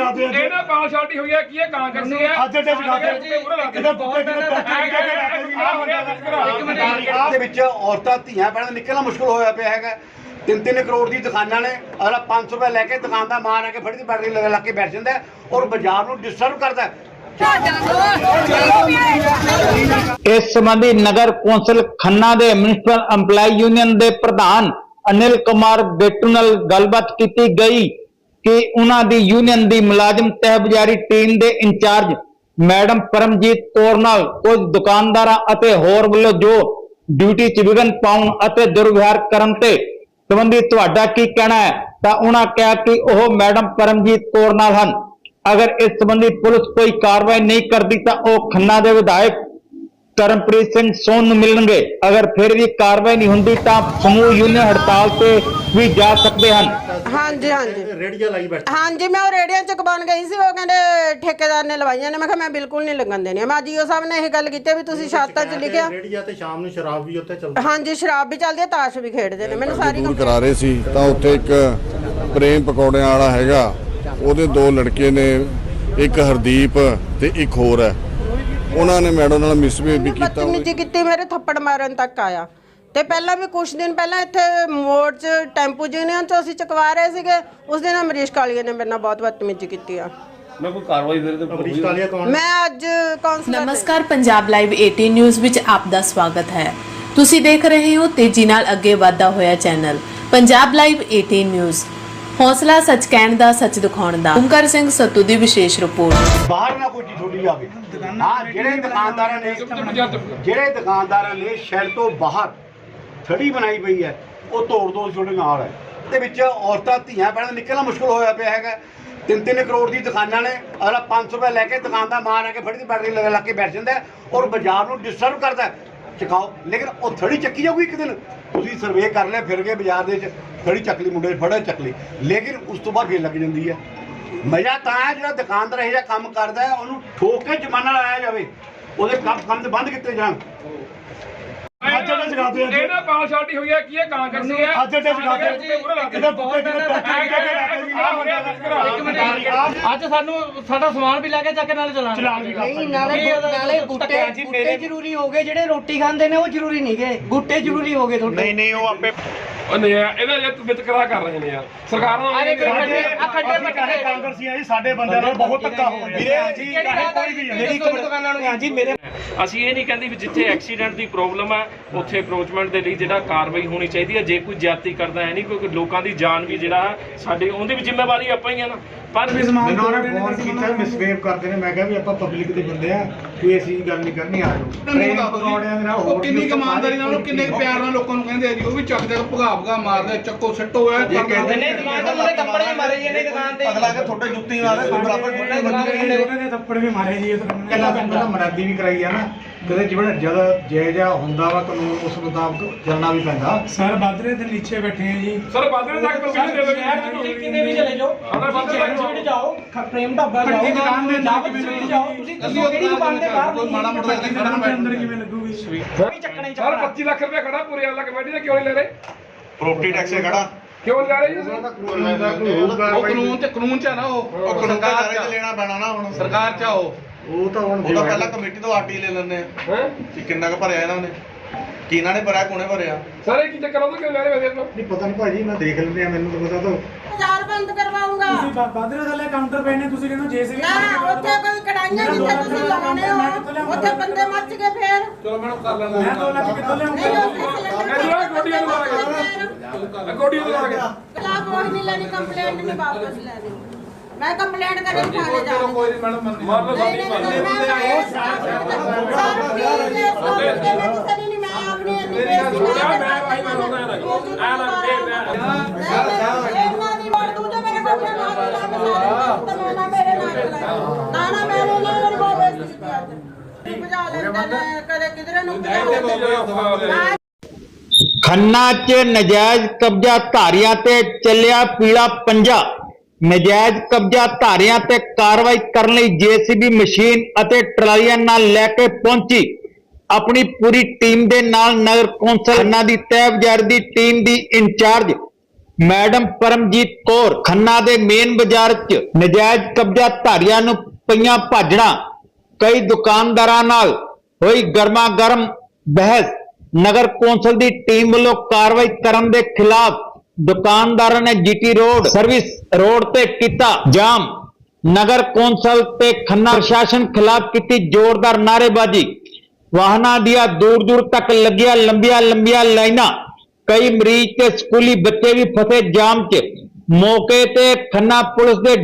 ਜਗਾਤੇ ਅੱਜ। ਇਹਨਾਂ ਪਾਲ ਸ਼ਾਲਟੀ ਹੋਈ ਹੈ ਕੀ ਇਹ ਕਾਂਗਰਸੀ ਹੈ? ਅੱਜ ਅੱਡੇ ਜਗਾਤੇ ਕਿਤੇ ਬੁੱਕੇ ਕਿਤੇ ਬੈਠੇ ਦੇ ਵਿੱਚ ਔਰਤਾਂ ਧੀਆਂ ਪੈਣ ਨਿਕਲਣਾ ਮੁਸ਼ਕਲ ਹੋਇਆ ਪਿਆ ਹੈਗਾ। ਤਿੰਨ ਤਿੰਨ ਕਰੋੜ ਦੀ ਦੁਕਾਨਾਂ ਨੇ ਅਗਲਾ 500 ਰੁਪਏ ਲੈ ਕੇ ਦੁਕਾਨ ਦਾ ਮਾਰ ਆ ਕੇ ਫੜੀ ਦੀ ਬੈਟਰੀ ਲਗਾ ਲਾ ਕੇ ਬੈਠ ਜਾਂਦਾ ਹੈ ਔਰ ਬਾਜ਼ਾਰ ਨੂੰ ਡਿਸਟਰਬ ਕਰਦਾ ਹੈ। ਇਸ ਸੰਬੰਧੀ ਨਗਰ ਕੌਂਸਲ ਖੰਨਾ ਦੇ ਮਿਊਨਿਸਪਲ EMPLOYE ਯੂਨੀਅਨ ਦੇ ਪ੍ਰਧਾਨ ਅਨਿਲ ਕੁਮਾਰ ਬੇਟੂ ਨਾਲ ਗੱਲਬਾਤ ਕੀਤੀ ਗਈ। ਕਿ ਉਹਨਾਂ ਦੀ ਯੂਨੀਅਨ ਦੀ ਮੁਲਾਜ਼ਮ ਤਹਿਬਜ਼ਾਰੀ ਟੀਮ ਦੇ ਇੰਚਾਰਜ ਮੈਡਮ ਪਰਮਜੀਤ ਕੌਰ ਨਾਲ ਕੁਝ ਦੁਕਾਨਦਾਰਾਂ ਅਤੇ ਹੋਰ ਵੱਲੋਂ ਜੋ ਡਿਊਟੀ 'ਚ ਵਿਘਨ ਪਾਉਣ ਅਤੇ ਦੁਰਵਿਹਾਰ ਕਰਨ ਤੇ ਸੰਬੰਧੀ ਤੁਹਾਡਾ ਕੀ ਕਹਿਣਾ ਹੈ, ਤਾਂ ਉਹਨਾਂ ਕਿਹਾ ਕਿ ਉਹ ਮੈਡਮ ਪਰਮਜੀਤ ਕੌਰ ਨਾਲ ਹਨ। ਅਗਰ ਇਸ ਸੰਬੰਧੀ ਪੁਲਿਸ ਕੋਈ ਕਾਰਵਾਈ ਨਹੀਂ ਕਰਦੀ ਤਾਂ ਉਹ ਖੰਨਾ ਦੇ ਵਿਧਾਇਕ ਕਰਮਪ੍ਰੀਤ ਸਿੰਘ ਸੋਨ ਨੂੰ ਮਿਲਣਗੇ। ਅਗਰ ਫਿਰ ਵੀ ਕਾਰਵਾਈ ਨਹੀਂ ਹੁੰਦੀ ਤਾਂ ਸਮੂਹ ਯੂਨੀਅਨ ਹੜਤਾਲ ਤੇ ਵੀ ਜਾ ਸਕਦੇ ਹਨ। ਹਾਂਜੀ ਹਾਂਜੀ। ਰੇੜੀਆਂ ਲਾਈ ਬੈਠੇ। ਹਾਂਜੀ ਮੈਂ ਉਹ ਰੇੜੀਆਂ ਚ ਕਬਾਨ ਗਈ ਸੀ ਉਹ ਕਹਿੰਦੇ ਠੇਕੇਦਾਰ ਨੇ ਲਵਾਈਆਂ ਨੇ। ਮੈਂ ਕਿਹਾ ਮੈਂ ਬਿਲਕੁਲ ਨਹੀਂ ਲੱਗਣ ਦੇਣੀ। ਮੈਂ ਜੀਓ ਸਾਹਿਬ ਨੇ ਇਹ ਗੱਲ ਕੀਤੀ ਵੀ ਤੁਸੀਂ ਛਾਤਾਂ 'ਚ ਲਿਖਿਆ। ਰੇੜੀਆਂ ਤੇ ਸ਼ਾਮ ਨੂੰ ਸ਼ਰਾਬ ਵੀ ਉੱਥੇ ਚੱਲਦੀ। ਹਾਂਜੀ ਸ਼ਰਾਬ ਵੀ ਚੱਲਦੀ ਹੈ ਤਾਸ਼ ਵੀ ਖੇਡਦੇ ਨੇ। ਮੈਨੂੰ ਸਾਰੀ ਦੂਰ ਕਰਾ ਰਹੇ ਸੀ ਤਾਂ ਉੱਥੇ ਇੱਕ ਪ੍ਰੇਮ ਪਕੌੜਿਆਂ ਵਾਲਾ ਹੈਗਾ। ਉਹਦੇ ਦੋ ਲੜਕੇ ਨੇ ਇੱਕ ਹਰਦੀਪ ਤੇ ਇੱਕ ਹੋਰ ਹੈ। ਉਹਨਾਂ ਨੇ ਮੈਡਮ ਨਾਲ ਮਿਸਬੀਹੇਵ ਵੀ ਕੀਤਾ ਬਦਤਮੀਜ਼ੀ ਕੀਤੀ ਮੇਰੇ ਥੱਪੜ ਮਾਰਨ ਤੱਕ ਆਇਆ। ਤੇ ਪਹਿਲਾਂ ਵੀ ਕੁਝ ਦਿਨ ਪਹਿਲਾਂ ਇੱਥੇ ਮੋੜ 'ਚ ਟੈਂਪੂ ਯੂਨੀਅਨ 'ਚ ਅਸੀਂ ਚਕਵਾ ਰਹੇ ਸੀਗੇ ਉਸ ਦਿਨ ਅਮਰੀਸ਼ ਕਾਲੀਆ ਨੇ ਮੇਰੇ ਨਾਲ ਬਹੁਤ ਬਦਤਮੀਜ਼ੀ ਕੀਤੀ ਆ। ਮੈਂ ਕੋਈ ਕਾਰਵਾਈ ਫਿਰ ਅਮਰੀਸ਼ ਕਾਲੀਆ ਕੌਣ? ਮੈਂ ਅੱਜ ਕਾਉਂਸਲਰ ਨਮਸਕਾਰ ਪੰਜਾਬ ਲਾਈਵ 18 ਨਿਊਜ਼ ਵਿੱਚ ਆਪ ਦਾ ਸਵਾਗਤ ਹੈ। ਤੁਸੀਂ ਦੇਖ ਰਹੇ ਹੋ ਤੇਜ਼ੀ ਨਾਲ ਅੱਗੇ ਵਧਦਾ ਹੋਇਆ ਚੈਨਲ ਪੰਜਾਬ ਲਾਈਵ 18 ਨਿਊਜ਼। ਹੌਸਲਾ ਸੱਚ ਕਹਿਣ ਦਾ, ਸੱਚ ਦਿਖਾਉਣ ਦਾ। ਓਮਕਾਰ ਸਿੰਘ ਸੱਤੂ ਦੀ ਵਿਸ਼ੇਸ਼ ਰਿਪੋਰਟ। ਬਾਹਰ ਨਾ ਕੋਈ ਚੀਜ਼ ਛੋਟੀ ਹਾਂ, ਜਿਹੜੇ ਦੁਕਾਨਦਾਰਾਂ ਨੇ ਜਿਹੜੇ ਦੁਕਾਨਦਾਰਾਂ ਨੇ ਸ਼ਹਿਰ ਤੋਂ ਬਾਹਰ ਥੜੀ ਬਣਾਈ ਪਈ ਹੈ, ਉਹ ਤੋੜ ਤੋੜ ਛੋਟੇ ਨਾਲ ਹੈ। ਤੇ ਵਿੱਚ ਔਰਤਾਂ, ਧੀਆਂ ਪੈਣ ਨਿਕਲਣਾ ਮੁਸ਼ਕਲ ਹੋਇਆ ਪਿਆ ਹੈਗਾ। ਤਿੰਨ ਤਿੰਨ ਕਰੋੜ ਦੀ ਦੁਕਾਨਾਂ ਨੇ, ਅਗਲਾ 500 ਰੁਪਏ ਲੈ ਕੇ ਦੁਕਾਨ ਦਾ ਮਾਰ ਆ ਕੇ ਫੜੀ ਦੀ ਬੈਟਰੀ ਲਗਾ ਲਾ ਕੇ ਬੈਠ ਜਾਂਦਾ ਔਰ ਬਾਜ਼ਾਰ ਨੂੰ ਡਿਸਟਰਬ ਕਰਦਾ ਹੈ। ਚਕਾਓ। ਲੇਕਿਨ ਉਹ ਥੜੀ ਚੱਕੀ ਜਾਊਗੀ ਇੱਕ ਦਿਨ। ਤੁਸੀਂ ਸਰਵੇ ਕਰ ਲਿਆ, ਫਿਰ ਗਏ ਬਾਜ਼ਾਰ ਦੇ ਵਿੱਚ ਥੜੀ ਚੱਕਲੀ ਮੁੰਡੇ ਨੇ ਫੜਾ ਚੱਕਲੀ ਲੇਕਿਨ ਉਸ ਤੋਂ ਬਾਅਦ ਫੇਰ ਲੱਗ ਜਾਂਦੀ ਹੈ। ਮਜ਼ਾ ਤਾਂ ਹੈ ਜਿਹੜਾ ਦੁਕਾਨਦਾਰ ਇਹ ਜਿਹਾ ਕੰਮ ਕਰਦਾ ਹੈ, ਉਹਨੂੰ ਠੋਕ ਕੇ ਜਮਾਨਾ ਲਾਇਆ ਜਾਵੇ। ਉਹਦੇ ਕੰਮ ਕੰਮ ਤੇ ਬੰਦ ਕੀਤੇ ਜਾਣ। ਅੱਜ ਅੱਡੇ ਜਗਾਤੇ ਅੱਜ। ਇਹਨਾਂ ਪਾਲ ਸ਼ਾਲਟੀ ਹੋਈ ਹੈ ਕੀ ਇਹ ਕਾਂਗਰਸੀ ਹੈ? ਅੱਜ ਅੱਡੇ ਜਗਾਤੇ ਕਿਤੇ ਬੁੱਕੇ ਕਿਤੇ ਬੈਠੇ ਅੱਜ ਸਾਨੂੰ ਸਾਡਾ ਸਮਾਨ ਵੀ ਲੈ ਕੇ ਚੱਕ ਨਾਲ ਚਲਾਣਾ ਨਹੀਂ ਨਾਲੇ ਨਾਲੇ ਗੁੱਟੇ ਗੁੱਟੇ ਜ਼ਰੂਰੀ ਹੋ ਗਏ ਜਿਹੜੇ ਰੋਟੀ ਖਾਂਦੇ ਨੇ ਉਹ ਜ਼ਰੂਰੀ ਨਹੀਂ ਗਏ। ਗੁੱਟੇ ਜ਼ਰੂਰੀ ਹੋ ਗਏ ਤੁਹਾਡੇ। ਨਹੀਂ ਨਹੀਂ ਉਹ ਨਹੀਂ ਯਾਰ, ਇਹਦਾ ਜੇ ਵਿਤਕਰਾ ਕਰ ਰਹੇ ਨੇ ਯਾਰ। ਸਰਕਾਰ ਨੂੰ ਅਰੇ ਸਾਡੇ ਆ ਖੱਡੇ ਅਸੀਂ ਚਾਹੇ ਕਾਂਗਰਸੀ ਆ ਜੀ ਸਾਡੇ ਬੰਦਿਆਂ ਨਾਲ ਬਹੁਤ ਧੱਕਾ ਹੋ ਰਿਹਾ। ਵੀਰੇ ਜੀ ਕੋਈ ਵੀ ਮੇਰੀ ਦੁਕਾਨਾਂ ਨੂੰ ਹਾਂਜੀ ਮੇਰੇ ਅਸੀਂ ਇਹ ਨਹੀਂ ਕਹਿੰਦੇ ਵੀ ਜਿੱਥੇ ਐਕਸੀਡੈਂਟ ਦੀ ਪ੍ਰੋਬਲਮ ਹੈ, ਉੱਥੇ ਅਪਰੋਚਮੈਂਟ ਦੇ ਲਈ ਜਿਹੜਾ ਕਾਰਵਾਈ ਹੋਣੀ ਚਾਹੀਦੀ ਹੈ। ਜੇ ਕੋਈ ਜ਼ਿਆਦਤੀ ਕਰਦਾ ਹੈ ਨਹੀਂ ਕੋਈ ਲੋਕਾਂ ਦੀ ਜਾਨ ਵੀ ਜਿਹੜਾ ਸਾਡੇ ਉਹਦੀ ਵੀ ਜ਼ਿੰਮੇਵਾਰੀ ਆਪਾਂ ਹੀ ਆ ਨਾ। ਪਰ ਮੈਨੂੰ ਉਹਨੇ ਫੋਨ ਕੀਤਾ ਮਿਸਬੀਹੇਵ ਕਰਦੇ ਨੇ ਮੈਂ ਕਿਹਾ ਵੀ ਆਪਾਂ ਪਬਲਿਕ ਦੇ ਬੰਦੇ ਆ ਕੋਈ ਐਸੀ ਗੱਲ ਨਹੀਂ ਕਰਨੀ ਆ ਜਾਓ। ਪ੍ਰੇਮ ਪਕੌੜਿਆਂ ਦੇ ਨਾਲ ਹੋਰ ਕਿੰਨੀ ਕਮਾਨਦਾਰੀ ਨਾਲ ਕਿੰਨੇ ਪਿਆਰ ਨਾਲ ਲੋਕਾਂ ਨੂੰ ਕਹਿੰਦੇ ਆ ਜੀ ਉਹ ਵੀ ਚੱਕਦੇ ਆ ਭਗਾ ਭਗਾ ਮਾਰਦੇ ਚੱਕੋ ਸੱਟੋ ਐ ਕਹਿੰਦੇ ਨੇ ਦੁਕਾਨ ਤੋਂ ਥੱਪੜ ਵੀ ਮਾਰੇ ਜੀ ਇਹਨੇ ਦੁਕਾਨ ਤੇ ਅਗਲਾ ਕੇ ਤੁਹਾਡੇ ਜੁੱਤੀ ਕੋਈ ਬਰਾਬਰ ਉਹਨਾਂ ਨੇ ਥੱਪੜ ਵੀ ਮਾਰੇ ਜੀ ਕੱਲਾ ਪਹਿਲਾਂ ਮਰਾਦੀ ਵੀ ਕਰਾਈ ਆ ਨਾ। ਕਦੇ ਜਿਵੇਂ ਜਦ ਜੇ ਜਾ ਹੁੰਦਾ ਵਾ ਕਾਨੂੰਨ ਉਸ ਮੁਤਾਬਕ ਚੱਲਣਾ ਵੀ ਪੈਂਦਾ। ਸਰ ਬਾਦਰੇ ਦੇ ਨੀਚੇ ਬੈਠੇ ਆ ਜੀ। ਸਰ ਬਾਦਰੇ ਤੱਕ ਦੇ ਤੁਸੀਂ ਕਿਤੇ ਵੀ ਚਲੇ ਜਾਓ। ਬਾਕੀ ਚੈਨ ਸਵੀਟ ਜਾਓ ਖ- ਪ੍ਰੇਮ ਢਾਬਾ ਜਾਓ ਪੱਟੀ ਦੁਕਾਨ ਦੇ ਦਾਵਤ ਸਵੀਟ ਜਾਓ ਤੁਸੀਂ ਤੁਸੀਂ ਕਿਹੜੀ ਦੁਕਾਨ ਦੇ ਬਾਹਰ ਕੋਈ ਮਾੜਾ ਮੋਟਾ ਇੱਥੇ ਖੜਾ ਬੈਠ ਅੰਦਰ ਕਿਵੇਂ ਲੱਗੂਗੀ? ਨਹੀਂ ਚੱਕਣਾ ਹੀ ਸਰ ਚੱਕਣਾ। 25 ਲੱਖ ਰੁਪਏ ਖੜਾ ਪੂਰੀ ਵਾਲਾ ਕਮੇਟੀ ਦਾ ਕਿਉਂ ਨਹੀਂ ਲੈ ਰਹੇ? ਪ੍ਰੋਪਰਟੀ ਟੈਕਸ ਖੜਾ। ਕਿਉਂ ਨਹੀਂ ਲੈ ਰਹੇ ਜੀ? ਤੁਸੀਂ? ਉਹ ਕਾਨੂੰਨ ਤੇ ਕਾਨੂੰਨ ਚ ਆ ਨਾ ਉਹ। ਉਹ ਸਰਕਾਰ ਸਰਕਾਰ ਚ ਲੈਣਾ ਪੈਣਾ ਨਾ ਹੁਣ। ਸਰਕਾਰ ਚ ਆ ਉਹ। ਉਹ ਤਾਂ ਹੁਣ ਉਹ ਤਾਂ ਪਹਿਲਾਂ ਕਮੇਟੀ ਤੋਂ ਆਰਟੀ ਲੈ ਆ। ਹੈਂ? ਕਿ ਕਿੰਨਾ ਕੁ ਭਰਿਆ ਇਹਨਾਂ ਨੇ? ਕੀ ਇਹਨਾਂ ਨੇ ਭਰਿਆ ਕੋਨੇ ਭਰਿਆ? ਸਰ ਇਹ ਕੀ ਚੱਕਰ ਆਉਂਦਾ ਕਿਉਂ ਲੈ ਰਹੇ ਵੈਸੇ ਨਹੀਂ ਪਤਾ ਨਹੀਂ ਭਾਜੀ ਮੈਂ ਦੇਖ ਲੈਂਦੇ ਆ ਮੈਨੂੰ ਤਾਂ ਪਤਾ ਤਾਂ ਬਾਜ਼ਾਰ ਬੰਦ ਕਰਵਾਉਂਗਾ। ਬਾਦਰੇ ਥੱਲੇ ਕਾਊਂਟਰ ਪਏ ਨੇ ਤੁਸੀਂ ਕਹਿੰਦੇ ਜੇਸੀਬੀ ਨਾ ਉੱਥੇ ਕੋਈ ਕੜਾਈਆਂ ਜਿੱਥੇ ਤੁਸੀਂ ਲਾਉਣੇ ਹੋ ਉੱਥੇ ਬੰਦੇ ਮੱਚ ਗਏ ਫੇਰ। ਚਲੋ ਮੈਡਮ ਕਰ ਲੈਂਦੇ। ਮੈਂ 2 ਲੱਖ ਕਿੱਥੋਂ ਨਹੀਂ ਲਿਆਉਂਗਾ ਉੱਥੇ ਸਿਲੰਡਰ ਗੋਡੀਆਂ ਲਾ ਕੇ ਗੋਡੀਆਂ ਲਾ ਕੇ ਖਿਲਾਫ ਕੋਈ ਨਹੀਂ ਲੈਣੀ ਕੰਪਲੇਂਟ ਨਹੀਂ ਵਾਪਸ ਲੈਣੀ ਮੈਂ ਕੰਪਲੇਂਟ ਕਰਨ ਥਾਣੇ ਜਾ ਰਹੀ ਕੋਈ ਨਹੀਂ ਮੈਡਮ ਮੰਨ ਮਾਰ ਲਓ ਸਾਡੀ ਮੰਨ ਪਲੀਜ਼ ਸਰ ਮੈਂ ਕਿਸੇ ਦੀ ਨਹੀਂ ਮੈਂ ਆਪਣੀ ਇੰਨੀ ਬੇਇੱਜ਼ਤੀ ਮੈਂ ਭਾਈ ਮੈਂ ਰੋਣਾ ਨਾ ਆ ਨਾ ਦੇ ਦੀ ਜੋ ਮੇਰੇ ਕੋਲ ਨਾ ਸਾਰੇ ਨਾ ਮੇਰੇ ਨਾਲ ਨਾ ਨਾ ਮੈਂ ਉਹਨਾਂ ਨੂੰ ਬਹੁਤ ਬੇਇੱਜ਼ਤੀ ਭਜਾ ਲੈਂਦੇ ਨੇ ਕਦੇ ਕਿਧਰੇ ਨੂੰ ਭਜਾ ਖੰਨਾ 'ਚ ਨਜਾਇਜ਼ ਕਬਜ਼ਾ ਧਾਰੀਆਂ ਤੇ ਚੱਲਿਆ ਪੀਲਾ ਪੰਜਾ। ਨਜਾਇਜ਼ ਕਬਜ਼ਾ ਧਾਰੀਆਂ ਤੇ ਕਾਰਵਾਈ ਕਰਨ ਲਈ ਜੀਸੀਬੀ ਮਸ਼ੀਨ ਅਤੇ ਟਰਾਲੀਆਂ ਨਾਲ ਲੈ ਕੇ ਪਹੁੰਚੀ। ਆਪਣੀ ਪੂਰੀ ਟੀਮ ਦੇ ਨਾਲ ਨਗਰ ਕੌਂਸਲ ਖੰਨਾ ਦੀ ਤਹਿਬਜ਼ਾਰ ਦੀ ਟੀਮ ਦੀ ਇੰਚਾਰਜ ਮੈਡਮ ਪਰਮਜੀਤ ਕੌਰ ਖੰਨਾ ਦੇ ਮੇਨ ਬਾਜ਼ਾਰ 'ਚ ਨਜਾਇਜ਼ ਕਬਜ਼ਾ ਧਾਰੀਆਂ ਨੂੰ ਪਈਆਂ ਭਾਜਣਾ ਕਈ ਦੁਕਾਨਦਾਰਾਂ ਨਾਲ ਹੋਈ ਗਰਮਾ ਗਰਮ ਬਹਿਸ। ਨਗਰ ਕੌਂਸਲ ਦੀ ਟੀਮ ਵੱਲੋਂ ਕਾਰਵਾਈ ਕਰਨ ਦੇ ਖਿਲਾਫ ਦੁਕਾਨਦਾਰਾਂ ਨੇ ਜੀਟੀ ਰੋਡ, ਸਰਵਿਸ ਰੋਡ ਤੇ ਕੀਤਾ ਜਾਮ। ਨਗਰ ਕੌਂਸਲ ਤੇ ਖੰਨਾ ਪ੍ਰਸ਼ਾਸਨ ਖਿਲਾਫ ਕੀਤੀ ਜ਼ੋਰਦਾਰ ਨਾਅਰੇਬਾਜ਼ੀ। ਵਾਹਨਾਂ ਦੀਆਂ ਦੂਰ ਦੂਰ ਤੱਕ ਲੱਗੀਆਂ ਲੰਬੀਆਂ ਲੰਬੀਆਂ ਲਾਈਨਾਂ ਕਈ ਮਰੀਜ਼ ਤੇ ਸਕੂਲੀ ਬੱਚੇ ਵੀ ਫਸੇ ਜਾਮ 'ਚ। ਮੌਕੇ ਤੇ ਖੰਨਾ ਪੁਲਿਸ ਦੇ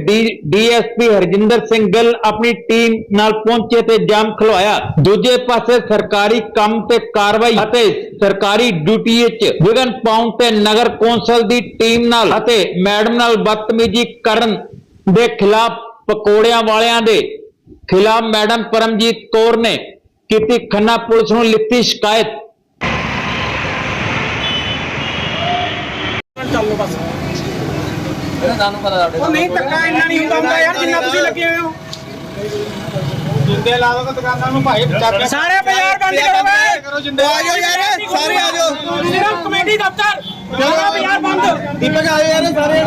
ਡੀਐਸਪੀ ਹਰਜਿੰਦਰ ਸਿੰਘ ਗਿੱਲ ਆਪਣੀ ਟੀਮ ਨਾਲ ਪਹੁੰਚੇ ਤੇ ਜਾਮ ਖਲਵਾਇਆ। ਦੂਜੇ ਪਾਸੇ ਸਰਕਾਰੀ ਕੰਮ ਤੇ ਕਾਰਵਾਈ ਅਤੇ ਸਰਕਾਰੀ ਡਿਊਟੀ 'ਚ ਵਿਗਨ ਪਾਉਣ ਤੇ ਨਗਰ ਕੌਂਸਲ ਦੀ ਟੀਮ ਨਾਲ ਅਤੇ ਮੈਡਮ ਨਾਲ ਬਦਤਮੀਜ਼ੀ ਕਰਨ ਦੇ ਖਿਲਾਫ ਪਕੌੜਿਆਂ ਵਾਲਿਆਂ ਦੇ ਖਿਲਾਫ ਮੈਡਮ ਪਰਮਜੀਤ ਕੌਰ ਨੇ ਕੀਤੀ ਖੰਨਾ ਪੁਲਿਸ ਨੂੰ ਲਿਖਤੀ ਸ਼ਿਕਾਇਤ। ਉਹ ਨਹੀਂ ਧੱਕਾ ਇੰਨਾ ਨਹੀਂ ਹੁੰਦਾ ਹੁੰਦਾ ਯਾਰ ਜਿੰਨਾ ਤੁਸੀਂ ਲੱਗੇ ਹੋਏ ਹੋ। ਜਿੰਦੇ ਲਾ ਦੋ ਦੁਕਾਨਾਂ ਨੂੰ ਭਾਈ ਸਾਰੇ ਬਾਜ਼ਾਰ ਬੰਦ ਕਰੋਗੇ ਕਰੋ ਜਿੰਦੇ ਆ ਜਾਓ ਯਾਰ ਸਾਰੇ ਆ ਜਾਓ। ਸਿਰਫ ਕਮੇਟੀ ਦਫ਼ਤਰ। ਸਾਰਾ ਬਾਜ਼ਾਰ ਬੰਦ। ਦੀਪਕ ਆ ਯਾਰ ਸਾਰੇ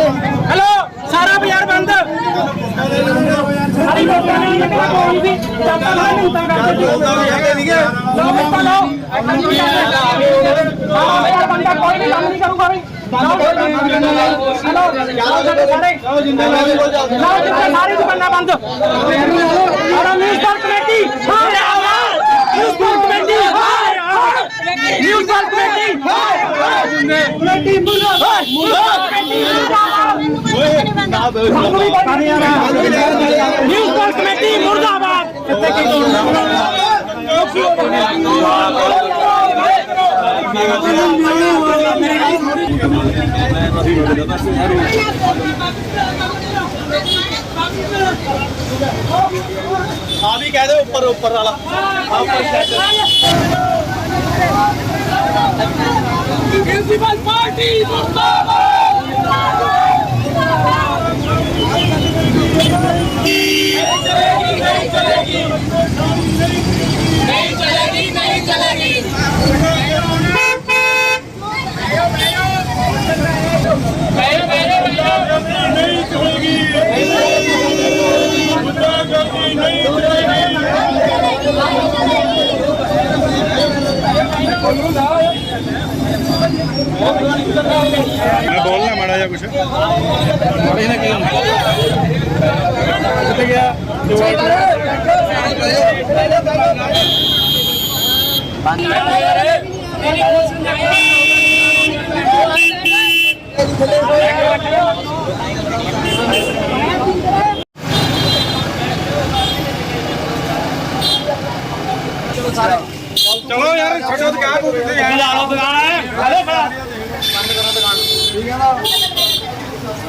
ਹੈਲੋ ਸਾਰਾ ਬਾਜ਼ਾਰ ਬੰਦ। ਸਾਰੀ ਲੋਕਾਂ ਨੇ ਨਿਕਲਾ ਕੋਈ ਵੀ। ਚਾਪਾ ਲਾ ਨਹੀਂ ਤਾਂ ਕਰਦੇ ਲੋ ਮਿੱਟਾ ਲੋ ਸਾਰਾ ਬਾਜ਼ਾਰ ਬੰਦ ਕੋਈ ਵੀ ਕੰਮ ਨਹੀਂ ਕਰੂਗਾ ਵੀ ਹੈਲੋ ਸਾਰੇ। ਜਾਓ ਜਿੰਦੇ ਲਾ ਦੋ ਲਾਓ ਜਿੱਥੇ ਸਾਰੀ ਦੁਕਾਨਾਂ ਬੰਦ। ਨਿਊਜ਼ ਪਰ ਕਮੇਟੀ ਹਾਏ ਨਿਊਜ਼ ਪਰ ਕਮੇਟੀ ਹਾਏ ਨਿਊਜ਼ ਪਰ ਕਮੇਟੀ ਹਾਏ ਹਾਏ ਕਮੇਟੀ ਮੁਰਦਾਬਾਦ। ਮੁਰਦਾਬਾਦ ਕਮੇਟੀ ਮੁਰਦਾਬਾਦ। ਪਰ ਕਮੇਟੀ ਮੁਰਦਾਬਾਦ। ਕਿੱਥੇ ਕੀ ਆ ਵੀ ਕਹਿ ਦੇ ਉੱਪਰ ਉੱਪਰ ਵਾਲਾ। ਪ੍ਰਿੰਸੀਪਲ ਪਾਰਟੀ ਮੈਂ ਮਾੜਾ ਜਿਹਾ ਕੁਛ ਮਾੜੇ ਨੇ ਕੀ ਕਿੱਥੇ ਗਿਆ ਚਲੋ ਯਾਰ ਛੱਡੋ ਦੁਕਾਨ ਨੂੰ ਕਿੱਥੇ ਜਾਣਾ ਲਾ ਲਓ ਦੁਕਾਨ ਹੈ ਹਲੋ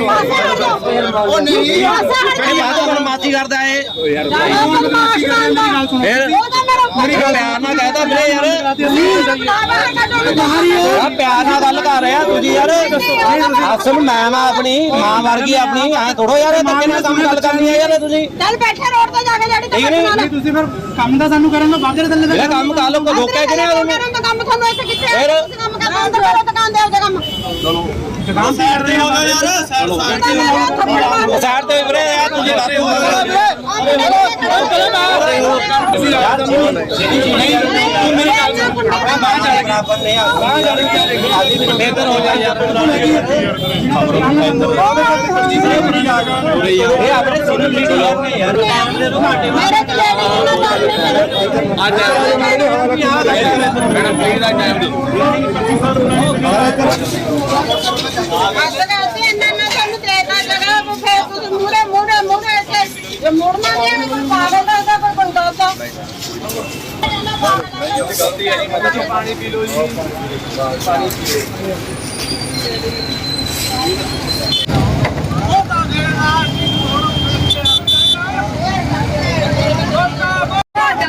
ਉਹ ਨਹੀਂ। ਜਿਹੜੀ ਆ ਤਾਂ ਹੁਣ ਮਾਤੀ ਕਰਦਾ ਏ। ਫਿਰ ਮੇਰੀ ਗੱਲ ਪਿਆਰ ਨਾਲ ਕਹਿਦਾ ਵੀਰੇ ਯਾਰ। ਆ ਪਿਆਰ ਨਾਲ ਗੱਲ ਕਰ ਰਿਹਾ ਤੁਸੀਂ ਯਾਰ। ਅਸਲ ਮੈਂ ਮਾਂ ਆਪਣੀ ਮਾਂ ਵਰਗੀ ਆਪਣੀ। ਐ ਥੋੜੋ ਯਾਰ ਇਹ ਧੱਕੇ ਨਾਲ ਕੰਮ ਗੱਲ ਕਰਨੀ ਹੈ ਯਾਰ ਤੁਸੀਂ। ਚੱਲ ਬੈਠੇ ਰੋਡ ਤੇ ਜਾ ਕੇ ਜਿਹੜੀ ਠੀਕ ਨਹੀਂ? ਤੁਸੀਂ ਫਿਰ ਕੰਮ ਦਾ ਸਾਨੂੰ ਕਰਨ ਤੋਂ ਬਾਅਦ ਦੇ ਥੱਲੇ ਇਹ ਕੰਮ ਕਰ ਲੋ ਕੋ ਰੋਕਿਆ ਕਿ ਨਹੀਂ ਦਾ ਕੰਮ ਤੁਹਾਨੂੰ ਇੱਥੇ ਕਿੱਥੇ ਫਿਰ? ਕੰਮ ਕਰਨਾ ਅੰਦਰ ਦੁਕਾਨ ਦੇ ਆਪਦੇ ਕੰਮ। ਦੁਕਾਨ ਸਾਈਡ ਤੇ ਹੋ ਯਾਰ ਸਾਈਡ ਸਾਈਡ ਤੇ ਵੀਰੇ ਯਾਰ ਤੁਸੀਂ ਬੇਹਤਰ ਹੋ ਜਾ ਯਾਰ ਇਹ ਆਪਣੇ ਸੈਲਿਬ੍ਰਿਟੀ ਯਾਰ ਮੇਰੇ ਤੇ ਲੈ ਲਈ ਨਾ ਮੈਡਮ ਪਲੀਜ਼ ਦਾ ਟਾਈਮ ਦਿਓ ਮੁੜਨਾ ਨਹੀਂ ਹੈ ਕੋਈ ਪਾਗਲ ਦਾ ਤਾਂ ਕੋਈ ਬੰਦਾ ਦਾ ਗਲਤੀ ਹੈ ਜੀ ਮਤਲਬ ਪਾਣੀ ਪੀ ਲਓ ਜੀ ਪਾਣੀ ਪੀ ਲਓ ਉਹ ਤਾਂ ਜਿਹੜਾ ਆ ਜੀ ਹੁਣ ਉਹ ਤਾਂ ਬਾਹਰ ਜਾ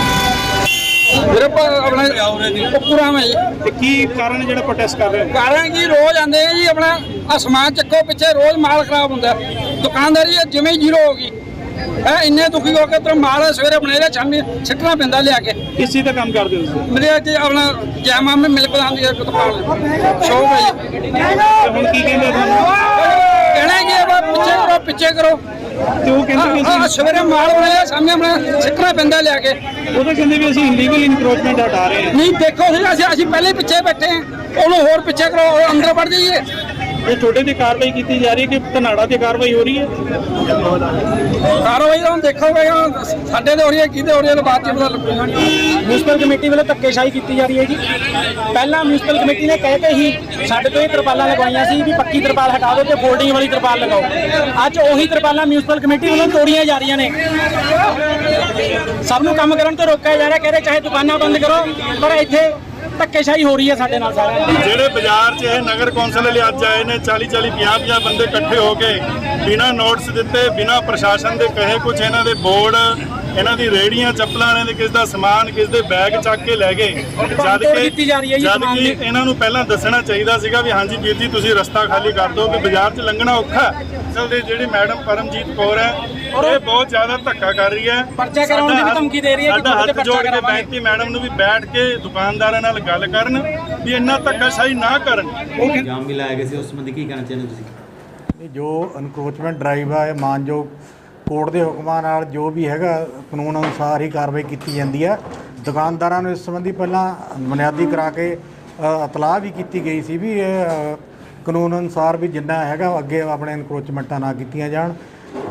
ਦੱਸਦਾ ਵੀਰੇ ਆਪਣਾ ਪੂਰਾ ਮੈਂ ਤੇ ਕੀ ਕਾਰਨ ਜਿਹੜਾ ਪ੍ਰੋਟੈਸਟ ਕਰ ਰਹੇ ਹੋ ਕਾਰਨ ਕੀ ਰੋਜ਼ ਆਂਦੇ ਆ ਜੀ ਆਪਣਾ ਅਸਮਾਨ ਚੱਕੋ ਪਿੱਛੇ ਰੋਜ਼ ਮਾਲ ਖਰਾਬ ਹੁੰਦਾ। ਦੁਕਾਨਦਾਰੀ ਇਹ ਜਿਵੇਂ ਜ਼ੀਰੋ ਹੋ ਗਈ। ਐ ਇੰਨੇ ਦੁਖੀ ਹੋ ਕੇ ਤੇ ਮਾਲ ਸਵੇਰੇ ਬਣੇ ਦਾ ਸ਼ਾਮੀ ਸਿੱਟਣਾ ਪੈਂਦਾ ਲਿਆ ਕੇ। ਕਿਸ ਚੀਜ਼ ਦਾ ਕੰਮ ਕਰਦੇ ਹੋ ਤੁਸੀਂ? ਮੇਰੇ ਅੱਜ ਆਪਣਾ ਜੈਮਾ ਮੈਂ ਮਿਲਕ ਦਾਨ ਦੀ ਦੁਕਾਨ। ਸ਼ੋਪ ਹੈ ਜੀ। ਤੇ ਹੁਣ ਕੀ ਕਹਿੰਦੇ ਤੁਹਾਨੂੰ? ਕਹਿਣਾ ਕੀ ਹੈ ਬਾ ਪਿੱਛੇ ਕਰੋ ਪਿੱਛੇ ਕਰੋ। ਤੇ ਉਹ ਕਹਿੰਦੇ ਵੀ ਅਸੀਂ ਸਵੇਰੇ ਮਾਲ ਬਣਾਇਆ ਸਾਹਮਣੇ ਆਪਣਾ ਸਿੱਟਣਾ ਪੈਂਦਾ ਲਿਆ ਕੇ। ਉਹ ਤਾਂ ਕਹਿੰਦੇ ਵੀ ਅਸੀਂ ਇਲੀਗਲ ਇਨਕਰੋਚਮੈਂਟ ਹਟਾ ਰਹੇ ਹਾਂ। ਨਹੀਂ ਦੇਖੋ ਜੀ ਅਸੀਂ ਅਸੀਂ ਪਹਿਲੇ ਪਿੱਛੇ ਬੈਠੇ ਹਾਂ। ਉਹਨੂੰ ਹੋਰ ਪਿੱਛੇ ਕਰੋ ਉਹ ਅੰਦਰ ਵੜ ਜਾਈਏ। ਇਹ ਤੁਹਾਡੇ ਤੇ ਕਾਰਵਾਈ ਕੀਤੀ ਜਾ ਰਹੀ ਹੈ ਕਿ ਧਨਾੜਾ ਤੇ ਕਾਰਵਾਈ ਹੋ ਰਹੀ ਹੈ? ਕਾਰਵਾਈ ਤਾਂ ਹੁਣ ਦੇਖੋਗੇ ਹੁਣ ਸਾਡੇ ਤੇ ਹੋ ਰਹੀ ਹੈ ਕਿਹਦੇ ਹੋ ਰਹੀ ਹੈ ਬਾਅਦ ਚ ਪਤਾ ਲੱਗੂਗਾ ਮਿਊਨਿਸਪਲ ਕਮੇਟੀ ਵੱਲੋਂ ਧੱਕੇਸ਼ਾਹੀ ਕੀਤੀ ਜਾ ਰਹੀ ਹੈ ਜੀ। ਪਹਿਲਾਂ ਮਿਊਨਿਸਪਲ ਕਮੇਟੀ ਨੇ ਕਹਿ ਕੇ ਹੀ ਸਾਡੇ ਤੋਂ ਇਹ ਤਰਪਾਲਾਂ ਲਗਵਾਈਆਂ ਸੀ ਵੀ ਪੱਕੀ ਤਰਪਾਲ ਹਟਾ ਦਿਓ ਤੇ ਫੋਲਡਿੰਗ ਵਾਲੀ ਤਰਪਾਲ ਲਗਾਓ। ਅੱਜ ਉਹੀ ਤਰਪਾਲਾਂ ਮਿਊਨਿਸਪਲ ਕਮੇਟੀ ਵੱਲੋਂ ਤੋੜੀਆਂ ਜਾ ਰਹੀਆਂ ਨੇ। ਸਭ ਨੂੰ ਕੰਮ ਕਰਨ ਤੋਂ ਰੋਕਿਆ ਜਾ ਰਿਹਾ ਕਹਿੰਦੇ ਚਾਹੇ ਦੁਕਾਨਾਂ ਬੰਦ ਕਰੋ ਪਰ ਇੱਥੇ ਧੱਕੇਸ਼ਾਹੀ ਹੋ ਰਹੀ ਹੈ ਸਾਡੇ ਨਾਲ ਸਾਰਿਆਂ ਨਾਲ ਜਿਹੜੇ ਬਾਜ਼ਾਰ 'ਚ ਇਹ ਨਗਰ ਕੌਂਸਲ ਵਾਲੇ ਅੱਜ ਆਏ ਨੇ 40 40 50 50 ਬੰਦੇ ਇਕੱਠੇ ਹੋ ਕੇ ਬਿਨਾਂ ਨੋਟਿਸ ਦਿੱਤੇ ਬਿਨਾਂ ਪ੍ਰਸ਼ਾਸਨ ਦੇ ਕਹੇ ਕੁਝ ਇਹਨਾਂ ਦੇ ਬੋਰਡ ਇਹਨਾਂ ਦੀ ਰੇੜੀਆਂ ਚੱਪਲਾਂ ਇਹਨਾਂ ਦੇ ਕਿਸ ਦਾ ਸਮਾਨ ਕਿਸ ਦੇ ਬੈਗ ਚੱਕ ਕੇ ਲੈ ਗਏ ਜਦ ਤੋੜ ਕਿ ਕੀਤੀ ਜਾ ਰਹੀ ਹੈ ਜੀ ਜਦ ਸਮਾਨ ਕਿ ਦੀ। ਇਹਨਾਂ ਨੂੰ ਪਹਿਲਾਂ ਦੱਸਣਾ ਚਾਹੀਦਾ ਸੀਗਾ ਵੀ ਹਾਂਜੀ ਵੀਰ ਜੀ ਤੁਸੀਂ ਰਸਤਾ ਖਾਲੀ ਕਰ ਦਿਓ ਕਿ ਬਾਜ਼ਾਰ 'ਚ ਲੰਘਣਾ ਔਖਾ ਹੈ ਅਸਲ ਦੇ ਜਿਹੜੀ ਮੈਡਮ ਪਰਮਜੀਤ ਕੌਰ ਹੈ ਇਹ ਬਹੁਤ ਜ਼ਿਆਦਾ ਧੱਕਾ ਕਰ ਰਹੀ ਹੈ ਪਰਚਾ ਕਰਾਉਣ ਦੀ ਵੀ ਸਾਡਾ ਧਮਕੀ ਦੇ ਰਹੀ ਹੈ ਕਿ ਸਾਡਾ ਤੁਹਾਡੇ ਹੱਥ ਤੇ ਜੋੜ ਪਰਚਾ ਕੇ ਕਰਾਵਾਂਗੇ। ਮੈਡਮ ਨੂੰ ਵੀ ਬੈਠ ਕੇ ਦੁਕਾਨਦਾਰਾਂ ਨਾਲ ਗੱਲ ਕਰਨ ਵੀ ਇੰਨਾ ਧੱਕਾਸ਼ਾਹੀ ਨਾ ਕਰਨ। ਜਾਮ ਵੀ ਲਾਇਆ ਗਿਆ ਸੀ ਉਸ ਸੰਬੰਧੀ ਕੀ ਕਹਿਣਾ ਚਾਹੁੰਦੇ ਤੁਸੀਂ? ਇਹ ਜੋ ਅਨਕਰੋਚਮੈਂਟ ਡਰਾਈਵ ਆ ਇਹ ਮਾਨਯੋਗ ਕੋਰਟ ਦੇ ਹੁਕਮਾਂ ਨਾਲ ਜੋ ਵੀ ਹੈਗਾ ਕਾਨੂੰਨ ਅਨੁਸਾਰ ਹੀ ਕਾਰਵਾਈ ਕੀਤੀ ਜਾਂਦੀ ਆ। ਦੁਕਾਨਦਾਰਾਂ ਨੂੰ ਇਸ ਸੰਬੰਧੀ ਪਹਿਲਾਂ ਬੁਨਿਆਦੀ ਕਰਾ ਕੇ ਅ, ਇਤਲਾਹ ਵੀ ਕੀਤੀ ਗਈ ਸੀ ਵੀ ਇਹ ਅ, ਕਾਨੂੰਨ ਅਨੁਸਾਰ ਵੀ ਜਿੰਨਾ ਹੈਗਾ ਅੱਗੇ ਆਪਣੇ ਅਨਕਰੋਚਮੈਂਟਾਂ ਨਾ ਕੀਤੀਆਂ ਜਾਣ।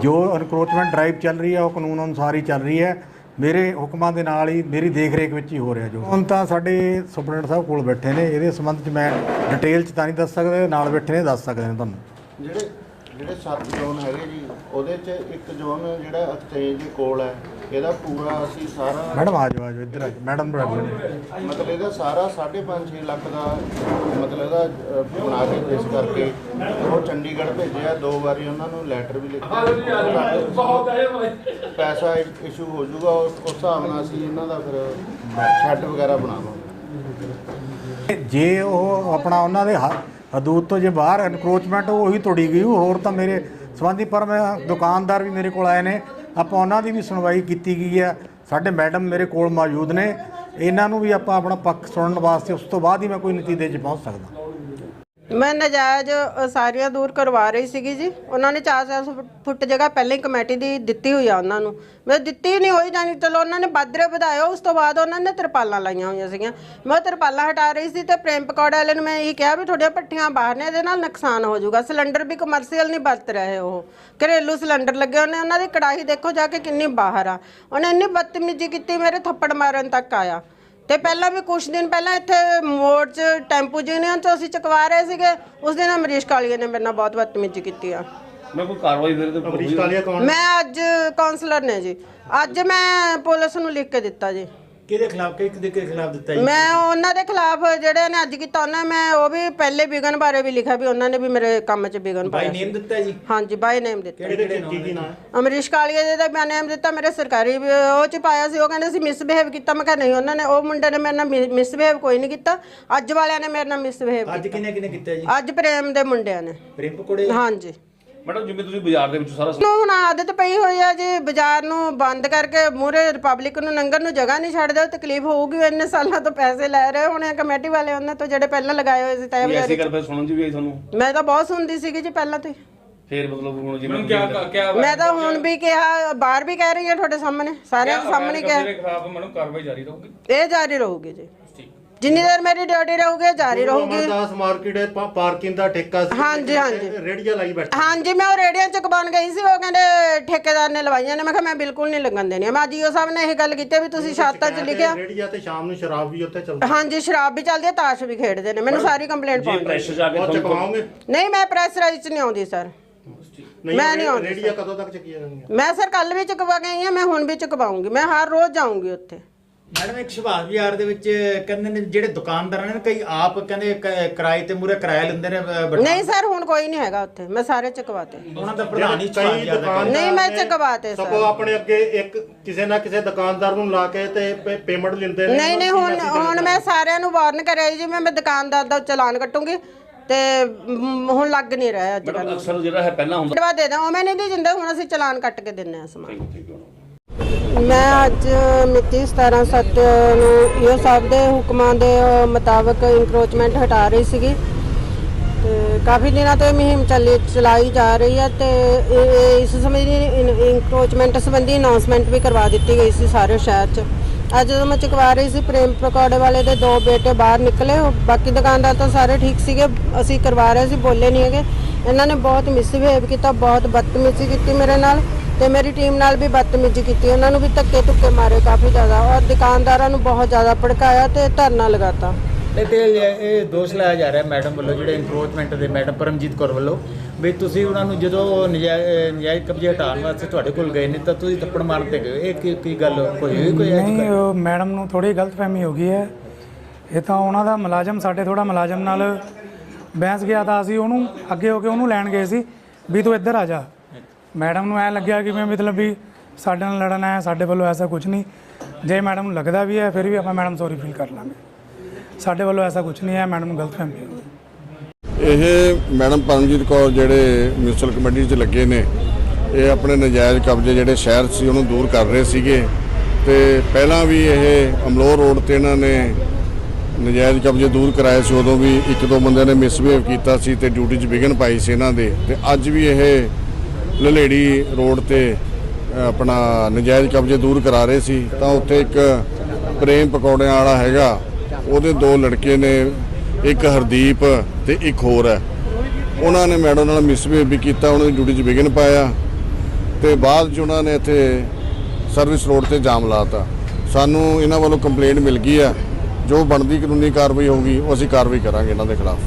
ਜੋ ਅਨਕਰੋਚਮੈਂਟ ਡਰਾਈਵ ਚੱਲ ਰਹੀ ਹੈ ਉਹ ਕਾਨੂੰਨ ਅਨੁਸਾਰ ਹੀ ਚੱਲ ਰਹੀ ਹੈ। ਮੇਰੇ ਹੁਕਮਾਂ ਦੇ ਨਾਲ ਹੀ ਮੇਰੀ ਦੇਖ ਰੇਖ ਵਿੱਚ ਹੀ ਹੋ ਰਿਹਾ ਜੋ। ਹੁਣ ਤਾਂ ਸਾਡੇ ਸੁਪਰਡੈਂਟ ਸਾਹਿਬ ਕੋਲ ਬੈਠੇ ਨੇ, ਇਹਦੇ ਸੰਬੰਧ 'ਚ ਮੈਂ ਡਿਟੇਲ 'ਚ ਤਾਂ ਨਹੀਂ ਦੱਸ ਸਕਦਾ ਨਾਲ ਬੈਠੇ ਨੇ, ਦੱਸ ਸਕਦੇ ਨੇ ਤੁਹਾਨੂੰ। ਜਿਹੜੇ ਜਿਹੜੇ ਸੱਤ ਜ਼ੋਨ ਹੈਗੇ ਜੀ ਉਹਦੇ 'ਚ ਇੱਕ ਜ਼ੋਨ ਜਿਹੜਾ ਐਕਸਚੇਂਜ ਦੇ ਕੋਲ ਹੈ ਇਹਦਾ ਪੂਰਾ ਅਸੀਂ ਸਾਰਾ ਮੈਡਮ ਆ ਜਾਓ ਆ ਜਾਓ ਇੱਧਰ ਆ ਜਾਓ। ਮੈਡਮ ਬਰਾਬਰ ਮਤਲਬ ਇਹਦਾ ਸਾਰਾ 5.5 ਲੱਖ ਦਾ ਮਤਲਬ ਇਹਦਾ ਬਣਾ ਕੇ ਪੇਸ਼ ਕਰਕੇ ਉਹ ਚੰਡੀਗੜ੍ਹ ਭੇਜਿਆ ਦੋ ਵਾਰੀ ਉਹਨਾਂ ਨੂੰ ਲੈਟਰ ਵੀ ਲਿਖਿਆ ਪੈਸਾ ਇਸ਼ੂ ਹੋ ਜਾਊਗਾ ਉਸ ਉਸ ਹਿਸਾਬ ਨਾਲ ਅਸੀਂ ਇਹਨਾਂ ਦਾ ਫਿਰ ਸ਼ੈੱਡ ਵਗੈਰਾ ਬਣਾਵਾਂਗੇ। ਜੇ ਉਹ ਆਪਣਾ ਉਹਨਾਂ ਦੇ ਹ- ਹਦੂਦ ਤੋਂ ਜੇ ਬਾਹਰ ਐਨਕਰੋਚਮੈਂਟ ਉਹੀ ਤੋੜੀ ਗਈ, ਹੋਰ ਤਾਂ ਮੇਰੇ ਸੰਬੰਧੀ ਪਰ ਮੈਂ ਦੁਕਾਨਦਾਰ ਵੀ ਮੇਰੇ ਕੋਲ ਆਏ ਨੇ, ਆਪਾਂ ਉਹਨਾਂ ਦੀ ਵੀ ਸੁਣਵਾਈ ਕੀਤੀ ਗਈ ਹੈ, ਸਾਡੇ ਮੈਡਮ ਮੇਰੇ ਕੋਲ ਮੌਜੂਦ ਨੇ, ਇਹਨਾਂ ਨੂੰ ਵੀ ਆਪਾਂ ਆਪਣਾ ਪੱਖ ਸੁਣਨ ਵਾਸਤੇ ਉਸ ਤੋਂ ਬਾਅਦ ਹੀ ਮੈਂ ਕੋਈ ਨਤੀਜੇ 'ਚ ਪਹੁੰਚ ਸਕਦਾ। ਮੈਂ ਨਜਾਇਜ਼ ਸਾਰੀਆਂ ਦੂਰ ਕਰਵਾ ਰਹੀ ਸੀਗੀ ਜੀ। ਉਹਨਾਂ ਨੇ 4-4 ਫੁੱਟ ਜਗ੍ਹਾ ਪਹਿਲਾਂ ਹੀ ਕਮੇਟੀ ਦੀ ਦਿੱਤੀ ਹੋਈ ਆ ਉਹਨਾਂ ਨੂੰ। ਮੈਂ ਦਿੱਤੀ ਨਹੀਂ ਹੋਈ ਜਾਨੀ ਚਲੋ ਉਹਨਾਂ ਨੇ ਬਾਦਰੇ ਵਧਾਇਆ, ਉਸ ਤੋਂ ਬਾਅਦ ਉਹਨਾਂ ਨੇ ਤਰਪਾਲਾਂ ਲਾਈਆਂ ਹੋਈਆਂ ਸੀਗੀਆਂ। ਮੈਂ ਉਹ ਤਰਪਾਲਾਂ ਹਟਾ ਰਹੀ ਸੀ ਤੇ ਪ੍ਰੇਮ ਪਕੌੜਾ ਵਾਲੇ ਨੂੰ ਮੈਂ ਇਹ ਕਿਹਾ ਵੀ ਤੁਹਾਡੀਆਂ ਪੱਠੀਆਂ ਬਾਹਰ ਨੇ, ਇਹਦੇ ਨਾਲ ਨੁਕਸਾਨ ਹੋ ਜਾਊਗਾ। ਸਿਲੰਡਰ ਵੀ ਕਮਰਸ਼ੀਅਲ ਨਹੀਂ ਵਰਤ ਰਹੇ ਉਹ। ਘਰੇਲੂ ਸਿਲੰਡਰ ਲੱਗੇ ਉਹਨੇ ਉਹਨਾਂ ਦੀ ਕੜਾਹੀ ਦੇਖੋ ਜਾ ਕੇ ਕਿੰਨੀ ਬਾਹਰ ਆ। ਉਹਨੇ ਇੰਨੀ ਬਦਤਮੀਜ਼ੀ ਕੀਤੀ, ਮੇਰੇ ਥੱਪੜ ਮਾਰਨ ਤੱਕ ਆਇਆ। ਤੇ ਪਹਿਲਾਂ ਵੀ ਕੁਝ ਦਿਨ ਪਹਿਲਾਂ ਇੱਥੇ ਮੋੜ 'ਚ ਟੈਂਪੂ ਯੂਨੀਅਨ 'ਚ ਅਸੀਂ ਚੁਕਵਾ ਰਹੇ ਸੀਗੇ। ਉਸ ਦਿਨ ਅਮਰੀਸ਼ ਕਾਲੀਆ ਨੇ ਮੇਰੇ ਨਾਲ ਬਹੁਤ ਬਦਤਮੀਜ਼ੀ ਕੀਤੀ ਆ। ਮੈਂ ਕੋਈ ਕਾਰਵਾਈ ਫਿਰ ਤੇ ਅਮਰੀਸ਼ ਕਾਲੀਆ ਕੌਣ ਮੈਂ ਅੱਜ ਕਾਉਂਸਲਰ ਨੇ ਜੀ। ਅੱਜ ਮੈਂ ਪੁਲਿਸ ਨੂੰ ਲਿਖ ਕੇ ਦਿੱਤਾ ਜੀ। ਕਿਹਦੇ ਖਿਲਾਫ ਕਿਹਦੇ ਦੇ ਖਿਲਾਫ ਦਿੱਤਾ ਮੈਂ ਉਹਨਾਂ ਦੇ ਖਿਲਾਫ ਜਿਹੜੇ ਨੇ ਅੱਜ ਕੀਤਾ ਉਹਨਾਂ ਮੈਂ ਉਹ ਵੀ ਪਹਿਲੇ ਵਿਗਨ ਬਾਰੇ ਵੀ ਲਿਖਿਆ ਵੀ ਉਹਨਾਂ ਨੇ ਵੀ ਮੇਰੇ ਕੰਮ 'ਚ ਵਿਗਨ ਬਾਈ ਪਾਇਆ ਨੇਮ ਦਿੱਤਾ ਜੀ? ਹਾਂਜੀ ਬਾਈ ਨੇਮ ਦਿੱਤਾ। ਕਿਹੜੇ ਕਿਹੜੇ ਨਾਮ ਕੀ ਨਾਮ ਅਮਰੀਸ਼ ਕਾਲੀਆ ਜੀ ਦਾ ਮੈਂ ਨੇਮ ਦਿੱਤਾ ਮੇਰੇ ਸਰਕਾਰੀ ਵੀ ਉਹ ਚ ਪਾਇਆ ਸੀ ਉਹ ਕਹਿੰਦੇ ਸੀ ਮਿਸਬਿਹੇਵ ਕੀਤਾ ਮੈਂ ਕਿਹਾ ਨਹੀਂ ਉਹਨਾਂ ਨੇ ਉਹ ਮੁੰਡੇ ਨੇ ਮੇਰੇ ਨਾਲ ਮਿਸਬਿਹੇਵ ਕੋਈ ਨਹੀਂ ਕੀਤਾ। ਅੱਜ ਵਾਲਿਆਂ ਨੇ ਮੇਰੇ ਨਾਲ ਮਿਸਬਿਹੇਵ ਅੱਜ ਕਿਨੇ ਕਿਨੇ ਕੀਤਾ ਜੀ? ਅੱਜ ਪ੍ਰੇਮ ਦੇ ਮੁੰਡਿਆਂ ਨੇ। ਪ੍ਰੇਮ ਪਕੌੜੇ? ਹਾਂਜੀ। ਮੈਡਮ ਜਿਵੇਂ ਤੁਸੀਂ ਬਾਜ਼ਾਰ ਦੇ ਵਿੱਚ ਸਾਰਾ ਨੂੰ ਹੁਣ ਆਦਤ ਪਈ ਹੋਈ ਆ ਜੀ ਬਾਜ਼ਾਰ ਨੂੰ ਬੰਦ ਕਰਕੇ ਮੂਰੇ ਰਿਪਬਲਿਕ ਨੂੰ ਲੰਘਣ ਨੂੰ ਜਗ੍ਹਾ ਨਹੀਂ ਛੱਡਦੇ ਉਹ ਤਕਲੀਫ ਹੋਊਗੀ ਇੰਨੇ ਸਾਲਾਂ ਤੋਂ ਪੈਸੇ ਲੈ ਰਹੇ ਹੋਣੇ ਆ ਕਮੇਟੀ ਵਾਲੇ ਉਹਨਾਂ ਤੋਂ ਜਿਹੜੇ ਪਹਿਲਾਂ ਲਗਾਏ ਹੋਏ ਸੀ ਤੈ ਐਸੀ ਗੱਲ ਫਿਰ ਸੁਣਨ ਚ ਵੀ ਆਈ ਤੁਹਾਨੂੰ? ਮੈਂ ਤਾਂ ਬਹੁਤ ਸੁਣਦੀ ਸੀਗੀ ਜੀ ਪਹਿਲਾਂ ਤੋਂ ਹੀ। ਫੇਰ ਮਤਲਬ ਹੁਣ ਜਿਵੇਂ ਕਿਆ ਕਿਆ ਮੈਂ ਤਾਂ ਹੁਣ ਵੀ ਕਿਹਾ ਬਾਹਰ ਵੀ ਕਹਿ ਰਹੀ ਹਾਂ ਤੁਹਾਡੇ ਸਾਹਮਣੇ ਸਾਰਿਆਂ ਦੇ ਸਾਹਮਣੇ ਕਿਹਾ ਮੇਰੇ ਖਿਲਾਫ ਮੈਨੂੰ ਕਾਰਵਾਈ ਜਾਰੀ ਰਹੂਗੀ? ਇਹ ਜਾਰੀ ਰਹੂਗੀ ਜੀ। ਜਿੰਨੀ ਦੇਰ ਮੇਰੀ ਡਿਊਟੀ ਰਹੂਗੀ ਇਹ ਜਾਰੀ ਰਹੂਗੀ। ਦਾਸ ਮਾਰਕੀਟ ਪਾਰਕਿੰਗ ਦਾ ਠੇਕਾ ਸੀ ਹਾਂਜੀ, ਹਾਂਜੀ। ਰੇੜੀਆਂ ਲਾਈ ਬੈਠੇ। ਹਾਂਜੀ ਮੈਂ ਉਹ ਰੇੜੀਆਂ ਚੁਕਵਾਉਣ ਗਈ ਸੀ ਉਹ ਕਹਿੰਦੇ ਠੇਕੇਦਾਰ ਨੇ ਲਵਾਈਆਂ ਨੇ। ਮੈਂ ਕਿਹਾ ਮੈਂ ਬਿਲਕੁਲ ਨਹੀਂ ਲੱਗਣ ਦੇਣੀ। ਮੈਂ ਜੀਓ ਸਾਹਿਬ ਨੇ ਇਹ ਗੱਲ ਕੀਤੀ ਵੀ ਤੁਸੀਂ ਛਾਤਾਂ 'ਚ ਲਿਖਿਆ। ਰੇੜੀਆਂ ਤੇ ਸ਼ਾਮ ਨੂੰ ਸ਼ਰਾਬ ਵੀ ਉੱਥੇ ਚੱਲਦੀ। ਹਾਂਜੀ ਸ਼ਰਾਬ ਵੀ ਚੱਲਦੀ ਹੈ ਤਾਸ਼ ਵੀ ਖੇਡਦੇ ਨੇ। ਮੈਨੂੰ ਸਾਰੀ ਕੰਪਲੇਂਟ ਜੇ ਪਾਉਣੀ ਪ੍ਰੈਸ਼ਰ ਜਾ ਕੇ ਤੁਹਾਨੂੰ ਚਕਵਾਓਗੇ ਨਹੀਂ ਮੈਂ ਪ੍ਰੈਸ ਰਾਈਜ਼ 'ਚ ਨਹੀਂ ਆਉਂਦੀ ਸਰ ਮੈਂ ਨਹੀਂ ਆਉਂਦੀ ਰੇੜੀਆਂ ਕਦੋਂ ਤੱਕ ਚੱਕੀਆਂ ਜਾਣਗੀਆਂ? ਮੈਂ ਸਰ ਕੱਲ ਵੀ ਚੁਕਵਾ ਗਈ ਹਾਂ ਮੈਂ ਹੁਣ ਵੀ ਚੁਕਵਾਉਂਗੀ। ਮੈਂ ਹਰ ਰੋਜ਼ ਜਾਊਂਗੀ ਉੱਥੇ। ਮੈਡਮ ਇੱਕ ਸੁਭਾਸ਼ ਵਿਹਾਰ ਦੇ ਵਿੱਚ ਕਹਿੰਦੇ ਨੇ ਜਿਹੜੇ ਦੁਕਾਨਦਾਰ ਨੇ ਕਈ ਆਪ ਕਹਿੰਦੇ ਕ- ਕਿਰਾਏ ਤੇ ਮੂਰੇ ਕਿਰਾਇਆ ਲੈਂਦੇ ਨੇ ਅ, ਬਟ- ਨਹੀਂ ਸਰ ਹੁਣ ਕੋਈ ਨਹੀਂ ਹੈਗਾ ਉੱਥੇ। ਮੈਂ ਸਾਰੇ ਚੁਕਵਾਤੇ। ਉਹਨਾਂ ਦਾ ਪ੍ਰਧਾਨ ਹੀ ਸੁਭਾਸ਼ ਕਈ ਵਿਹਾਰ ਦਾ ਦੁਕਾਨ ਨਹੀਂ ਮੈਂ ਚੁਕਵਾਤੇ ਸਗੋਂ ਸਰ। ਆਪਣੇ ਅੱਗੇ ਇੱਕ ਕਿਸੇ ਨਾ ਕਿਸੇ ਦੁਕਾਨਦਾਰ ਨੂੰ ਲਾ ਕੇ ਤੇ ਪੇਮੈਂਟ ਲੈਂਦੇ ਨੇ। ਨਹੀਂ ਨਹੀਂ ਹੁਣ ਹੁਣ ਮੈਂ ਸਾਰਿਆਂ ਨੂੰ ਵਾਰਨ ਕਰਿਆ ਜੀ ਮੈਂ ਮੈਂ ਦੁਕਾਨਦਾਰ ਦਾ ਚਲਾਨ ਕੱਟੂੰਗੀ ਤੇ ਮ, ਹੁਣ ਲੱਗ ਨਹੀਂ ਰਿਹਾ ਅੱਜ ਕੱਲ੍ਹ। ਅਕਸਰ ਜਿਹੜਾ ਹੈ ਪਹਿਲਾਂ ਹੁੰਦਾ ਦੇ ਦਾਂ ਉਹ ਮੈਂ ਨਹੀਂ ਦੀ ਜਿੰਦਾ ਹੁਣ ਅਸੀਂ ਚਲਾਨ ਕੱਟ ਕੇ ਦਿੰਨੇ ਆ ਸਮਾਨ। ਮੈਂ ਅੱਜ ਮਿਤੀ 17 ਸੱਤ ਨੂੰ ਇਹ ਸਾਹਿਬ ਦੇ ਹੁਕਮਾਂ ਦੇ ਮੁਤਾਬਕ ਇਨਕਰੋਚਮੈਂਟ ਹਟਾ ਰਹੀ ਸੀਗੀ। ਤੇ ਕਾਫੀ ਦਿਨਾਂ ਤੋਂ ਇਹ ਮੁਹਿੰਮ ਚੱਲੀ, ਚਲਾਈ ਜਾ ਰਹੀ ਹੈ ਤੇ ਇਹ- ਇਸ ਸੰਬੰਧੀ ਇਨਕਰੋਚਮੈਂਟ ਸੰਬੰਧੀ ਅਨਾਉਂਸਮੈਂਟ ਵੀ ਕਰਵਾ ਦਿੱਤੀ ਗਈ ਸੀ ਸਾਰੇ ਸ਼ਹਿਰ 'ਚ। ਅੱਜ ਜਦੋਂ ਮੈਂ ਚੁਕਵਾ ਰਹੀ ਸੀ ਪ੍ਰੇਮ ਪਕੌੜੇ ਵਾਲੇ ਦੇ ਦੋ ਬੇਟੇ ਬਾਹਰ ਨਿਕਲੇ ਬਾਕੀ ਦੁਕਾਨਦਾਰ ਤਾਂ ਸਾਰੇ ਠੀਕ ਸੀਗੇ, ਅਸੀਂ ਕਰਵਾ ਰਹੇ ਸੀ, ਬੋਲੇ ਨਹੀਂ ਹੈਗੇ। ਇਹਨਾਂ ਨੇ ਬਹੁਤ ਮਿਸਬਿਹੇਵ ਕੀਤਾ, ਬਹੁਤ ਬਦਤਮੀਜ਼ੀ ਕੀਤੀ ਮੇਰੇ ਨਾਲ। ਤੇ ਮੇਰੀ ਟੀਮ ਨਾਲ ਵੀ ਬਦਤਮੀਜ਼ੀ ਕੀਤੀ। ਉਹਨਾਂ ਨੂੰ ਵੀ ਧੱਕੇ ਧੁੱਕੇ ਮਾਰੇ ਕਾਫੀ ਜ਼ਿਆਦਾ। ਔਰ ਦੁਕਾਨਦਾਰਾਂ ਨੂੰ ਬਹੁਤ ਜ਼ਿਆਦਾ ਭੜਕਾਇਆ ਤੇ ਧਰਨਾ ਲਗਾਤਾ। ਤੇ ਤੇ ਇਹ ਇਹ ਦੋਸ਼ ਲਾਇਆ ਜਾ ਰਿਹਾ ਮੈਡਮ ਵੱਲੋਂ ਜਿਹੜੇ ਇਨਕਰੋਚਮੈਂਟ ਦੇ ਮੈਡਮ ਪਰਮਜੀਤ ਕੌਰ ਵੱਲੋਂ। ਵੀ ਤੁਸੀਂ ਉਹਨਾਂ ਨੂੰ ਜਦੋਂ ਨਜਾਇਜ਼ ਕਬਜ਼ੇ ਹਟਾਉਣ ਵਾਸਤੇ ਤੁਹਾਡੇ ਕੋਲ ਗਏ ਨੇ ਤਾਂ ਤੁਸੀਂ ਥੱਪੜ ਮਾਰਨ ਤੇ ਗਏ ਇਹ ਕੀ ਕੀ ਗੱਲ ਕੋਈ ਹੋਈ? ਕੋਈ ਐਸੀ ਨਹੀਂ? ਉਹ ਮੈਡਮ ਨੂੰ ਥੋੜੀ ਗਲਤਫਹਿਮੀ ਹੋ ਗਈ ਹੈ। ਇਹ ਤਾਂ ਉਹਨਾਂ ਦਾ ਮੁਲਾਜ਼ਮ ਸਾਡੇ ਥੋੜਾ ਮੁਲਾਜ਼ਮ ਨਾਲ ਬਹਿਸ ਗਿਆ ਤਾਂ ਅਸੀਂ ਉਹਨੂੰ ਅੱਗੇ ਹੋ ਕੇ ਉਹਨੂੰ ਲੈਣ ਗਏ ਸੀ ਵੀ ਤੂੰ ਇੱਧਰ ਆ ਜਾ। ਮੈਡਮ ਨੂੰ ਐ ਲੱਗਿਆ ਕਿ ਮੈਂ ਮਤਲਬ ਵੀ ਸਾਡੇ ਨਾਲ ਲੜਨਾ ਆਇਆ ਸਾਡੇ ਵੱਲੋਂ ਐਸਾ ਕੁਝ ਨਹੀਂ। ਜੇ ਮੈਡਮ ਨੂੰ ਲੱਗਦਾ ਵੀ ਹੈ, ਫਿਰ ਵੀ ਆਪਾਂ ਮੈਡਮ ਸੌਰੀ ਫੀਲ ਕਰ ਲਾਂਗੇ। ਸਾਡੇ ਵੱਲੋਂ ਐਸਾ ਕੁਝ ਨਹੀਂ ਹੈ, ਮੈਡਮ ਨੂੰ ਗਲਤਫਹਿਮੀ ਹੋ। ਇਹ ਮੈਡਮ ਪਰਮਜੀਤ ਕੌਰ ਜਿਹੜੇ ਮਿਊਨਿਸਪਲ ਕਮੇਟੀ 'ਚ ਲੱਗੇ ਨੇ, ਇਹ ਆਪਣੇ ਨਜਾਇਜ਼ ਕਬਜ਼ੇ ਜਿਹੜੇ ਸ਼ਹਿਰ ਸੀ ਉਹਨੂੰ ਦੂਰ ਕਰ ਰਹੇ ਸੀਗੇ। ਤੇ ਪਹਿਲਾਂ ਵੀ ਇਹ ਅਮਲੋਹ ਰੋਡ ਤੇ ਇਹਨਾਂ ਨੇ ਨਜਾਇਜ਼ ਕਬਜ਼ੇ ਦੂਰ ਕਰਾਏ ਸੀ, ਉਦੋਂ ਵੀ ਇੱਕ ਦੋ ਬੰਦੇ ਨੇ ਮਿਸਬਿਹੇਵ ਕੀਤਾ ਸੀ ਤੇ ਡਿਊਟੀ 'ਚ ਵਿਘਨ ਪਾਈ ਸੀ ਇਹਨਾਂ ਦੇ। ਤੇ ਅੱਜ ਵੀ ਇਹ ਲਲੇੜੀ ਰੋਡ ਤੇ ਆਪਣਾ ਨਜਾਇਜ਼ ਕਬਜ਼ੇ ਦੂਰ ਕਰਾ ਰਹੇ ਸੀ, ਤਾਂ ਉੱਥੇ ਇੱਕ ਪ੍ਰੇਮ ਪਕੌੜਿਆਂ ਵਾਲਾ ਹੈਗਾ, ਉਹਦੇ ਦੋ ਲੜਕੇ ਨੇ, ਇੱਕ ਹਰਦੀਪ ਤੇ ਇੱਕ ਹੋਰ ਹੈ। ਉਹਨਾਂ ਨੇ ਮੈਡਮ ਨਾਲ ਮਿਸਬਿਹੇਵ ਵੀ ਕੀਤਾ, ਉਹਨਾਂ ਦੀ ਡਿਊਟੀ 'ਚ ਵਿਘਨ ਪਾਇਆ, ਤੇ ਬਾਅਦ 'ਚ ਉਹਨਾਂ ਨੇ ਇੱਥੇ ਸਰਵਿਸ ਰੋਡ ਤੇ ਜਾਮ ਲਾਤਾ ਸਾਨੂੰ ਇਹਨਾਂ ਵੱਲੋਂ ਕੰਪਲੇਂਟ ਮਿਲ ਗਈ ਹੈ, ਜੋ ਬਣਦੀ ਕਾਨੂੰਨੀ ਕਾਰਵਾਈ ਹੋਊਗੀ, ਉਹ ਅਸੀਂ ਕਾਰਵਾਈ ਕਰਾਂਗੇ ਇਹਨਾਂ ਦੇ ਖਿਲਾਫ।